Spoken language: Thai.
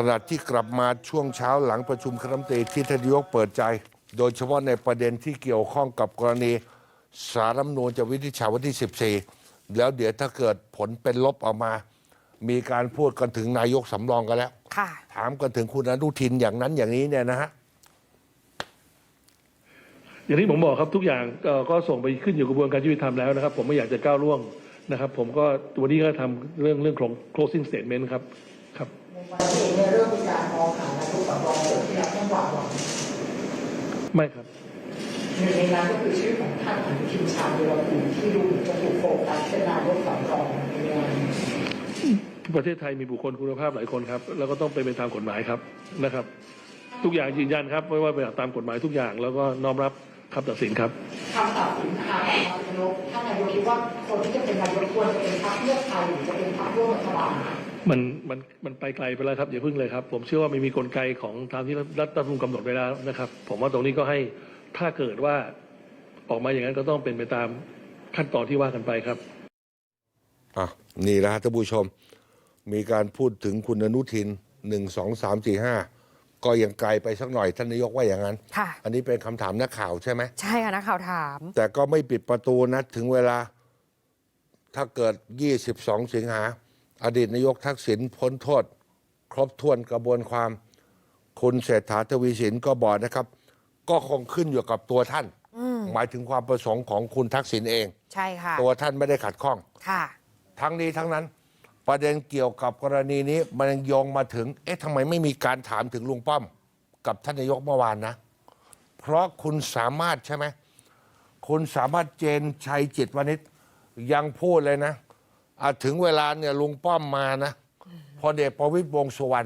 ขณะที่กลับมาช่วงเช้าหลังประชุมคณะรัฐมนตรีที่ทานนายกเปิดใจ โดยเฉพาะในประเด็นที่เกี่ยวข้องกับกรณีสารรัฐธรรมนูญจะวินิจฉัยวันที่ 14 แล้วเดี๋ยวถ้าเกิดผลเป็นลบออกมา มีการพูดกันถึงนายกสำรองกันแล้ว ค่ะ ถามกันถึงคุณอนุทินอย่างนั้นอย่างนี้เนี่ยนะฮะ อย่างที่ผมบอกครับทุกอย่างเอ่อก็ส่งไปขึ้นอยู่กระบวนการยุติธรรมแล้วนะครับ ผมไม่อยากจะก้าวล่วงนะครับ ผมก็วันนี้ก็ทำเรื่องเรื่องของ closing statement ครับครับ วันนี้เองเนี่ยเริ่มมีการมองหานายกสำรองเกิดที่เราต้องหวังหวังไม่ครับหนึ่งในนั้นก็คือชื่อของท่านอนุทินชาญวีรกูลที่ดูเหมือนจะถูกโฟกัสเป็นนายกสำรองในวันนี้ประเทศไทยมีบุคคลคุณภาพหลายคนครับ แล้วก็ต้องเป็นไปตามกฎหมายครับนะครับ ทุกอย่างยืนยันครับ ไม่ว่าไปตามกฎหมายทุกอย่าง แล้วก็น้อมรับคำตัดสินครับคำตัดสินทางนายกท่านนายกคิดว่าคนที่จะเป็นนายกควรจะเป็นพรรคเพื่อไทยหรือจะเป็นพรรคร่วมรัฐบาล มันมันมันไปไกลไปแล้วครับอย่าพึ่งเลยครับ ผมเชื่อว่าไม่มีกลไกของตามที่รัฐธรรมนูญกำหนดไว้แล้วนะครับ ผมว่าตรงนี้ก็ให้ถ้าเกิดว่าออกมาอย่างนั้นก็ต้องเป็นไปตามขั้นตอนที่ว่ากันไปครับอะนี่แหละฮะท่านผู้ชม มีการพูดถึงคุณอนุทินหนึ่งสองสามสี่ห้าก็ยังไกลไปสักหน่อยท่านนายกว่าอย่างนั้น ค่ะ อันนี้เป็นคำถามนักข่าวใช่ไหม ใช่ค่ะนักข่าวถาม แต่ก็ไม่ปิดประตูนะถึงเวลา ถ้าเกิด 22 สิงหา อดีตนายกทักษิณพ้นโทษ ครบถ้วนกระบวนความ คุณเศรษฐาทวีสินก็บอกนะครับ ก็คงขึ้นอยู่กับตัวท่าน หมายถึงความประสงค์ของคุณทักษิณเอง ใช่ค่ะ ตัวท่านไม่ได้ขัดข้องค่ะ ทั้งนี้ทั้งนั้น ประเด็นเกี่ยวกับกรณีนี้มันยังโยงมาถึง เอ๊ะทำไมไม่มีการถามถึงลุงป้อม กับท่านนายกเมื่อวานนะ เพราะคุณสามารถใช่ไหมคุณสามารถเจนชัยจิตวณิชยังพูดเลยนะอะ ถึงเวลาเนี่ยลุงป้อมมานะพอเด็กประวิตรวงษ์สุวรรณ